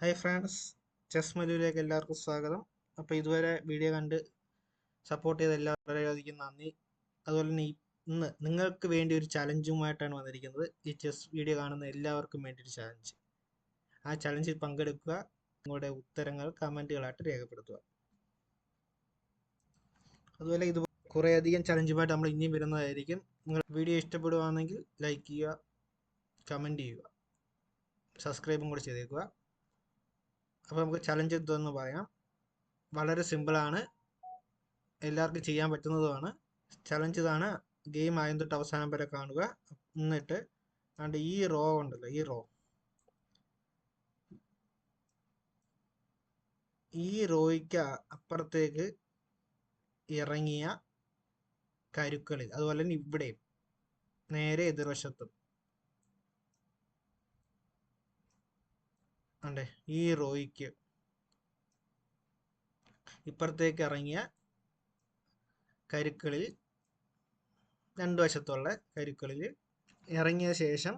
Hi friends chess മലുവിലേക്ക് എല്ലാവർക്കും സ്വാഗതം. അപ്പോൾ ഇതുവരെ വീഡിയോ കണ്ട് സപ്പോർട്ട് ചെയ്ത വളരെയധികം നന്ദി. അതുപോലെ തന്നെ ഇന്ന് നിങ്ങൾക്ക് വേണ്ടി ഒരു ചലഞ്ചുമായിട്ടാണ് വന്നിരിക്കുന്നത്. ഈ ചെസ് വീഡിയോ കാണുന്ന എല്ലാവർക്കും വേണ്ടി ഒരു ചലഞ്ച് ആ ചലഞ്ചിൽ പങ്കെടുക്കുക നിങ്ങളുടെ ഉത്തരങ്ങൾ കമന്റുകളായിട്ട് രേഖപ്പെടുത്തുക. അതുപോലെ ഇത് കുറേയധികം ചലഞ്ചുമായിട്ട് നമ്മൾ ഇനിയും വരുന്നതായിരിക്കും. നിങ്ങൾ വീഡിയോ ഇഷ്ടപ്പെടുകയാണെങ്കിൽ ലൈക്ക് ചെയ്യുക കമന്റ് ചെയ്യുക സബ്സ്ക്രൈബും കൂടെ ചെയ്തേക്കുക. അപ്പോൾ നമുക്ക് ചലഞ്ച് എന്തെന്ന് പറയാം. വളരെ സിമ്പിളാണ് എല്ലാവർക്കും ചെയ്യാൻ പറ്റുന്നതുമാണ്. ചലഞ്ച് ഇതാണ്. ഗെയിം ആദ്യം തൊട്ട് അവസാനം വരെ കാണുക. എന്നിട്ട് അതുകൊണ്ട് ഈ റോ ഉണ്ടല്ലോ ഈ റോ ഈ റോയ്ക്ക് അപ്പുറത്തേക്ക് ഇറങ്ങിയ കരുക്കളിൽ അതുപോലെ തന്നെ ഇവിടെയും നേരെ എതിർവശത്തും അണ്ടേ ഈ റോയ്ക്ക് ഇപ്പുറത്തേക്ക് ഇറങ്ങിയ കരുക്കളിൽ രണ്ടു വശത്തുള്ള കരുക്കളിൽ ഇറങ്ങിയ ശേഷം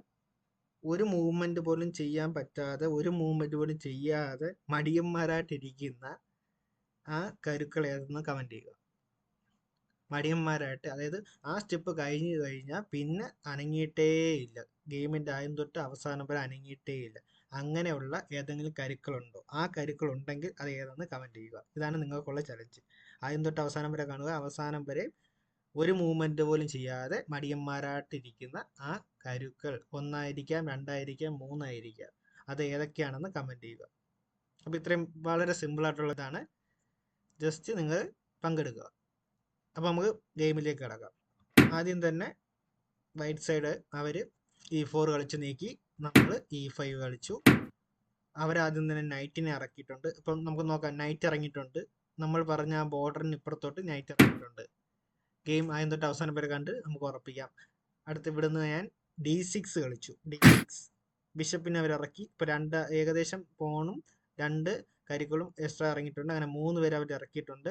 ഒരു മൂവ്മെന്റ് പോലും ചെയ്യാൻ പറ്റാതെ ഒരു മൂവ്മെന്റ് പോലും ചെയ്യാതെ മടിയന്മാരായിട്ടിരിക്കുന്ന ആ കരുക്കൾ ഏതെന്ന് കമന്റ് ചെയ്യുക. മടിയന്മാരായിട്ട് അതായത് ആ സ്റ്റെപ്പ് കഴിഞ്ഞു കഴിഞ്ഞാൽ പിന്നെ അനങ്ങിയിട്ടേ ഇല്ല ഗെയിമിന്റെ ആദ്യം തൊട്ട് അവസാനം വരെ അനങ്ങിയിട്ടേ ഇല്ല അങ്ങനെയുള്ള ഏതെങ്കിലും കരുക്കളുണ്ടോ? ആ കരുക്കൾ ഉണ്ടെങ്കിൽ അത് ഏതെന്ന് കമന്റ് ചെയ്യുക. ഇതാണ് നിങ്ങൾക്കുള്ള ചലഞ്ച് ആദ്യം തൊട്ട് അവസാനം വരെ കാണുക. അവസാനം വരെ ഒരു മൂവ്മെന്റ് പോലും ചെയ്യാതെ മടിയന്മാരായിട്ടിരിക്കുന്ന ആ കരുക്കൾ ഒന്നായിരിക്കാം രണ്ടായിരിക്കാം മൂന്നായിരിക്കാം. അത് ഏതൊക്കെയാണെന്ന് കമന്റ് ചെയ്യുക. അപ്പോൾ ഇത്രയും വളരെ സിമ്പിൾ ആയിട്ടുള്ളതാണ് ജസ്റ്റ് നിങ്ങൾ പങ്കെടുക്കുക. അപ്പോൾ നമുക്ക് ഗെയിമിലേക്ക് കിടക്കാം. ആദ്യം തന്നെ വൈറ്റ് സൈഡ് അവർ ഈ ഫോർ കളിച്ച് നീക്കി നമ്മൾ ഇ ഫൈവ് കളിച്ചു. അവരാദ്യം തന്നെ നൈറ്റിനെ ഇറക്കിയിട്ടുണ്ട്. ഇപ്പം നമുക്ക് നോക്കാം. നൈറ്റ് ഇറങ്ങിയിട്ടുണ്ട്. നമ്മൾ പറഞ്ഞ ആ ബോർഡറിന് ഇപ്പുറത്തോട്ട് നൈറ്റ് ഇറങ്ങിയിട്ടുണ്ട്. ഗെയിം ആദ്യം തൊട്ട് അവസാനം വരെ കണ്ട് നമുക്ക് ഉറപ്പിക്കാം. അടുത്ത് ഇവിടുന്ന് ഞാൻ ഡി സിക്സ് കളിച്ചു. ഡി സിക്സ് ബിഷപ്പിനെ അവർ ഇറക്കി. ഇപ്പോൾ രണ്ട് ഏകദേശം പോണും രണ്ട് കരികളും എക്സ്ട്രാ ഇറങ്ങിയിട്ടുണ്ട്. അങ്ങനെ മൂന്ന് പേര് അവർ ഇറക്കിയിട്ടുണ്ട്.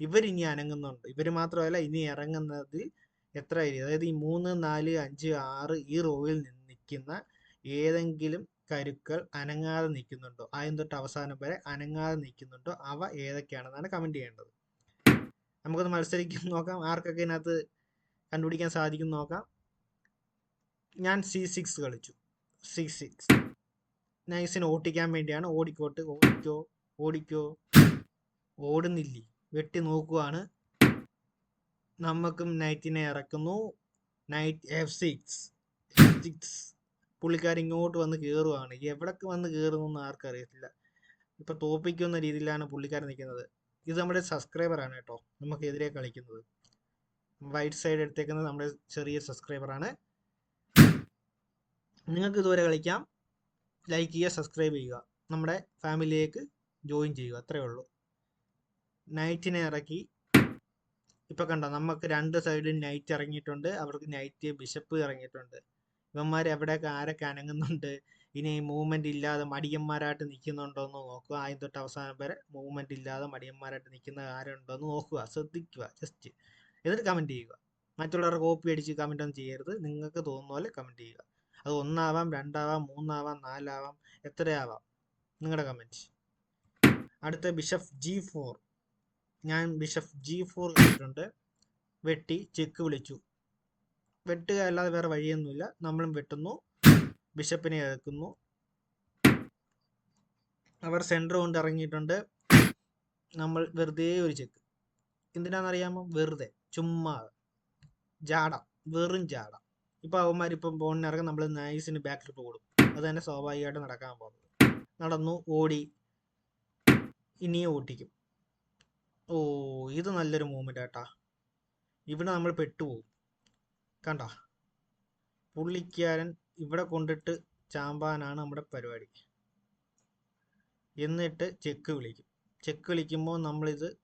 ഇവർ ഇനി അനങ്ങുന്നുണ്ട്. ഇവർ മാത്രമല്ല ഇനി ഇറങ്ങുന്നത് എത്ര അതായത് ഈ മൂന്ന് നാല് അഞ്ച് ആറ് ഈ റോയിൽ നിന്ന് നിൽക്കുന്ന ഏതെങ്കിലും കരുക്കൾ അനങ്ങാതെ നിൽക്കുന്നുണ്ടോ? ആദ്യം തൊട്ട് അവസാനം വരെ അനങ്ങാതെ നിൽക്കുന്നുണ്ടോ? അവ ഏതൊക്കെയാണെന്നാണ് കമന്റ് ചെയ്യേണ്ടത്. നമുക്കത് മത്സരിക്കും നോക്കാം. ആർക്കൊക്കെ ഇതിനകത്ത് കണ്ടുപിടിക്കാൻ സാധിക്കും നോക്കാം. ഞാൻ സി സിക്സ് കളിച്ചു. സി സിക്സ് നൈസിന് ഓട്ടിക്കാൻ വേണ്ടിയാണ് ഓടിക്കോട്ട്. ഓടിക്കോ ഓടിക്കോ. ഓടുന്നില്ലേ? വെട്ടി നോക്കുവാണ്. നമുക്കും നൈറ്റിനെ ഇറക്കുന്നു. നൈറ്റ് എഫ് സിക്സ് സിക്സ് പുള്ളിക്കാർ ഇങ്ങോട്ട് വന്ന് കയറുവാണ് എവിടേക്ക് വന്ന് കയറുന്നു ആർക്കറിയത്തില്ല ഇപ്പൊ തോപ്പിക്കുന്ന രീതിയിലാണ് പുള്ളിക്കാരൻ നിൽക്കുന്നത്. ഇത് നമ്മുടെ സബ്സ്ക്രൈബറാണ് കേട്ടോ. നമുക്കെതിരെ കളിക്കുന്നത്. വൈറ്റ് സൈഡ് എടുത്തേക്കുന്നത് നമ്മുടെ ചെറിയ സബ്സ്ക്രൈബറാണ് നിങ്ങൾക്ക് ഇതുവരെ കളിക്കാം. ലൈക്ക് ചെയ്യുക സബ്സ്ക്രൈബ് ചെയ്യുക. നമ്മുടെ ഫാമിലിയിലേക്ക് ജോയിൻ ചെയ്യുക. അത്രയേ ഉള്ളൂ. നൈറ്റിനെ ഇറക്കി. ഇപ്പൊ കണ്ടോ നമുക്ക് രണ്ട് സൈഡിൽ നൈറ്റ് ഇറങ്ങിയിട്ടുണ്ട്. അവർക്ക് നൈറ്റ് ബിഷപ്പ് ഇറങ്ങിയിട്ടുണ്ട്. ഇവന്മാർ എവിടെയൊക്കെ ആരൊക്കെ അനങ്ങുന്നുണ്ട് ഇനി മൂവ്മെന്റ് ഇല്ലാതെ മടിയന്മാരായിട്ട് നിൽക്കുന്നുണ്ടോ എന്ന് നോക്കുക. ആദ്യം തൊട്ട് അവസാനം വരെ മൂവ്മെന്റ് ഇല്ലാതെ മടിയന്മാരായിട്ട് നിൽക്കുന്ന ആരുണ്ടോ എന്ന് നോക്കുക. ശ്രദ്ധിക്കുക. ജസ്റ്റ് എന്നിട്ട് കമന്റ് ചെയ്യുക. മറ്റുള്ളവരുടെ കോപ്പി അടിച്ച് കമന്റ് ഒന്നും ചെയ്യരുത്. നിങ്ങൾക്ക് തോന്നുന്ന പോലെ കമന്റ് ചെയ്യുക. അത് ഒന്നാവാം രണ്ടാവാം മൂന്നാവാം നാലാവാം എത്രയാവാം? നിങ്ങളുടെ കമന്റ് അടുത്ത ബിഷപ്പ് ജി ഫോർ ഞാൻ ബിഷപ്പ് ജി ഫോർ കണ്ടിട്ടുണ്ട് വെട്ടി ചെക്ക് വിളിച്ചു. വെട്ടുക അല്ലാതെ വേറെ വഴിയൊന്നുമില്ല. നമ്മളും വെട്ടുന്നു. ബിഷപ്പിനെ ഇറക്കുന്നു അവർ സെന്റർ കൊണ്ട് ഇറങ്ങിയിട്ടുണ്ട്. നമ്മൾ വെറുതെ ഒരു ചെക്ക് എന്തിനാണെന്നറിയാമോ? വെറുതെ. ചുമ്മാ. ജാട. വെറും ജാട. ഇപ്പം അവന്മാർ ഇപ്പം ബോണിന് ഇറങ്ങി നമ്മൾ നൈസിന് ബാക്ക് ട്രിപ്പ് കൊടുക്കും. അത് തന്നെ സ്വാഭാവികമായിട്ട് നടക്കാൻ പോകുന്നത്. നടന്നു ഓടി. ഇനിയും ഓട്ടിക്കും. ഓ ഇത് നല്ലൊരു മൂവ്മെന്റ് ആട്ടാ. ഇവിടെ നമ്മൾ പെട്ടുപോകും. കണ്ട? പുള്ളിക്കാരൻ ഇവിടെ കൊണ്ടിട്ട് ചാമ്പാനാണ് നമ്മുടെ പരിപാടി. എന്നിട്ട് ചെക്ക് വിളിക്കും. ചെക്ക് വിളിക്കുമ്പോൾ നമ്മളിത്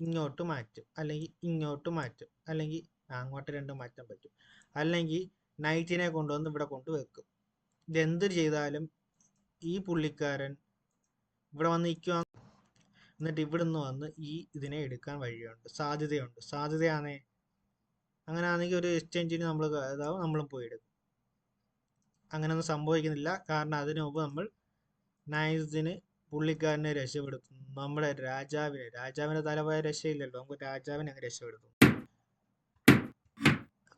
ഇങ്ങോട്ട് മാറ്റും. അല്ലെങ്കിൽ ഇങ്ങോട്ട് മാറ്റും. അല്ലെങ്കിൽ അങ്ങോട്ട് രണ്ടും മാറ്റാൻ പറ്റും. അല്ലെങ്കിൽ നൈറ്റിനെ കൊണ്ടുവന്ന് ഇവിടെ കൊണ്ട് വെക്കും. ഇതെന്ത് ചെയ്താലും ഈ പുള്ളിക്കാരൻ ഇവിടെ വന്ന് നിൽക്കുക എന്നിട്ട് ഇവിടുന്ന് വന്ന് ഈ ഇതിനെ എടുക്കാൻ വഴിയുണ്ട്. സാധ്യതയുണ്ട്. സാധ്യതയാണേ അങ്ങനെ ആണെങ്കിൽ ഒരു എക്സ്ചേഞ്ചിന് നമ്മൾ ഇതാവും നമ്മളും പോയി എടുക്കും. അങ്ങനെയൊന്നും സംഭവിക്കുന്നില്ല. കാരണം അതിനു മുമ്പ് നമ്മൾ നൈസിന് പുള്ളിക്കാരനെ രക്ഷപ്പെടുത്തുന്നു. നമ്മുടെ രാജാവിനെ രാജാവിനെ തലപോയ രക്ഷയില്ലല്ലോ. നമുക്ക് രാജാവിനെ അങ്ങ് രക്ഷപ്പെടുത്തും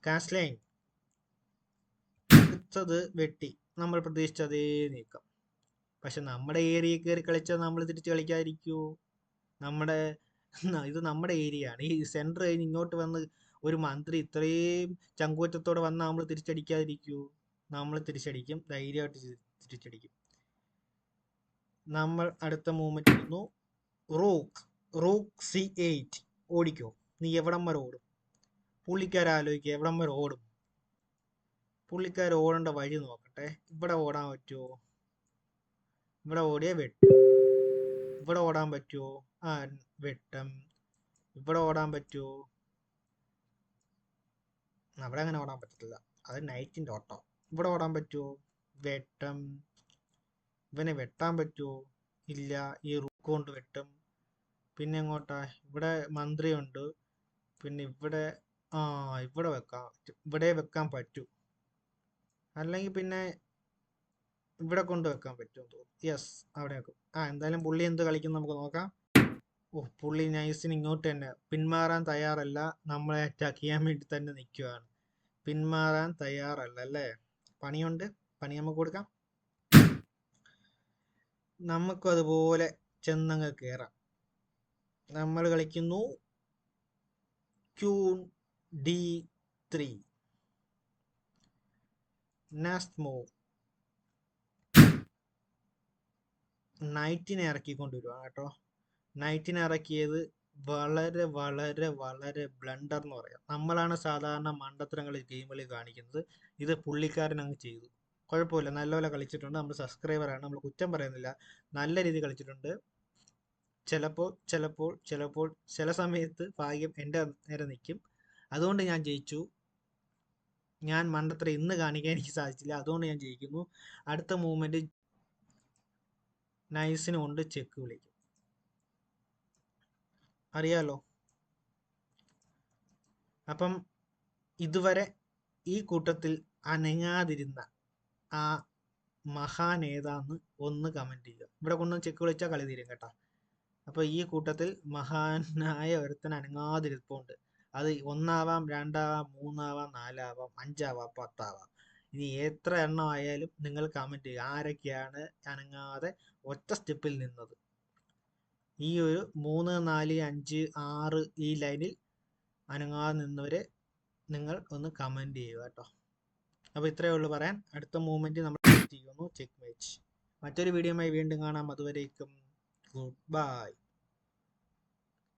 കാസ്ലൈൻ അടുത്തത് വെട്ടി. നമ്മൾ പ്രതീക്ഷിച്ച അതേ നീക്കം. പക്ഷെ നമ്മുടെ ഏരിയ കയറി കളിച്ചാൽ നമ്മൾ തിരിച്ച് കളിക്കാതിരിക്കുമോ നമ്മുടെ ഇത് നമ്മുടെ ഏരിയ ആണ് ഈ സെന്റർ കഴിഞ്ഞ് ഇങ്ങോട്ട് വന്ന് ഒരു മന്ത്രി ഇത്രയും ചങ്കൂറ്റത്തോടെ വന്നാൽ നമ്മൾ തിരിച്ചടിക്കാതിരിക്കൂ. നമ്മൾ തിരിച്ചടിക്കും. ധൈര്യമായിട്ട് തിരിച്ചടിക്കും. നമ്മൾ അടുത്ത മൂവ്മെന്റ് ഇടുന്നു റോക്ക് റോക്ക് സി എയ്റ്റ്. ഓടിക്കോ. നീ എവിടം വരെ ഓടും? പുള്ളിക്കാരാലോചിക്കുക എവിടം വരെ ഓടും? പുള്ളിക്കാർ ഓടേണ്ട വഴി നോക്കട്ടെ. ഇവിടെ ഓടാൻ പറ്റുമോ ഇവിടെ ഓടിയ വെട്ടും. ഇവിടെ ഓടാൻ പറ്റുമോ ആ വെട്ടം. ഇവിടെ ഓടാൻ പറ്റുമോ അവിടെ അങ്ങനെ ഓടാൻ പറ്റത്തില്ല. അത് നൈറ്റിന്റെ ഓട്ടം. ഇവിടെ ഓടാൻ പറ്റുമോ വെട്ടം. ഇവനെ വെട്ടാൻ പറ്റുമോ ഇല്ല. ഈ റുക്ക് കൊണ്ട് വെട്ടും. പിന്നെ എങ്ങോട്ടാ? ഇവിടെ മന്ത്രിയുണ്ട്. പിന്നെ ഇവിടെ ആ ഇവിടെ വെക്കാം. ഇവിടെ വെക്കാൻ പറ്റൂ. അല്ലെങ്കിൽ പിന്നെ ഇവിടെ കൊണ്ട് വെക്കാൻ പറ്റും തോന്നുന്നു. യെസ് അവിടെ വെക്കും ആ എന്തായാലും പുള്ളി എന്ത് കളിക്കും നമുക്ക് നോക്കാം. ഓ പുള്ളി നൈസിന് ഇങ്ങോട്ട് തന്നെ. പിന്മാറാൻ തയ്യാറല്ല. നമ്മളെ അറ്റാക്ക് ചെയ്യാൻ വേണ്ടി തന്നെ നിൽക്കുകയാണ് പിന്മാറാൻ തയ്യാറല്ല അല്ലേ? പണിയുണ്ട്. പണി നമുക്ക് കൊടുക്കാം. നമുക്കും അതുപോലെ ചെന്നങ്ങ് കയറാം നമ്മൾ കളിക്കുന്നു. Queen D three. Next move നൈറ്റിനെ ഇറക്കിക്കൊണ്ടുവരുവാണ് കേട്ടോ. നൈറ്റിനെ ഇറക്കിയത് വളരെ വളരെ വളരെ ബ്ലണ്ടർ എന്ന് പറയാം. നമ്മളാണ് സാധാരണ മണ്ടത്തരങ്ങൾ ഗെയിമുകളിൽ കാണിക്കുന്നത്. ഇത് പുള്ളിക്കാരൻ അങ്ങ് ചെയ്തു. കുഴപ്പമില്ല. നല്ലപോലെ കളിച്ചിട്ടുണ്ട്. നമ്മൾ സബ്സ്ക്രൈബറാണ് നമ്മൾ കുറ്റം പറയുന്നില്ല. നല്ല രീതിയിൽ കളിച്ചിട്ടുണ്ട്. ചിലപ്പോൾ ചിലപ്പോൾ ചിലപ്പോൾ ചില സമയത്ത് ഭാഗ്യം എന്റെ നേരെ നിൽക്കും. അതുകൊണ്ട് ഞാൻ ജയിച്ചു. ഞാൻ മണ്ടത്ര ഇന്ന് കാണിക്കാൻ എനിക്ക് സാധിച്ചില്ല. അതുകൊണ്ട് ഞാൻ ജയിക്കുന്നു. അടുത്ത മൂവ്മെന്റ് നൈസിനുകൊണ്ട് ചെക്ക് വിളിക്കും. അറിയാലോ. അപ്പം ഇതുവരെ ഈ കൂട്ടത്തിൽ അനങ്ങാതിരുന്ന ആ മഹാൻ ഏതാന്ന് ഒന്ന് കമന്റ് ചെയ്യുക. ഇവിടെ കൊണ്ട് ചെക്ക് വിളിച്ചാൽ കളി തീരും കേട്ടോ. അപ്പോൾ ഈ കൂട്ടത്തിൽ മഹാനായ ഒരുത്തൻ അനങ്ങാതിരിപ്പുണ്ട്. അത് ഒന്നാവാം രണ്ടാവാം മൂന്നാവാം നാലാവാം അഞ്ചാവാം പത്താവാം. ഇനി എത്ര എണ്ണം ആയാലും നിങ്ങൾ കമന്റ് ചെയ്യുക. ആരൊക്കെയാണ് അനങ്ങാതെ ഒറ്റ സ്റ്റെപ്പിൽ നിന്നത്? ഈ ഒരു മൂന്ന് നാല് അഞ്ച് ആറ് ഈ ലൈനിൽ അനങ്ങാതെ നിന്നവരെ നിങ്ങൾ ഒന്ന് കമന്റ് ചെയ്യുക കേട്ടോ. അപ്പോൾ ഇത്രയേ ഉള്ളൂ പറയാൻ. അടുത്ത മൂവ്മെന്റ് നമ്മൾ ചെയ്യുന്നു. ചെക്ക് മാച്ച് മറ്റൊരു വീഡിയോയുമായി വീണ്ടും കാണാം. അതുവരേക്കും ഗുഡ് ബൈ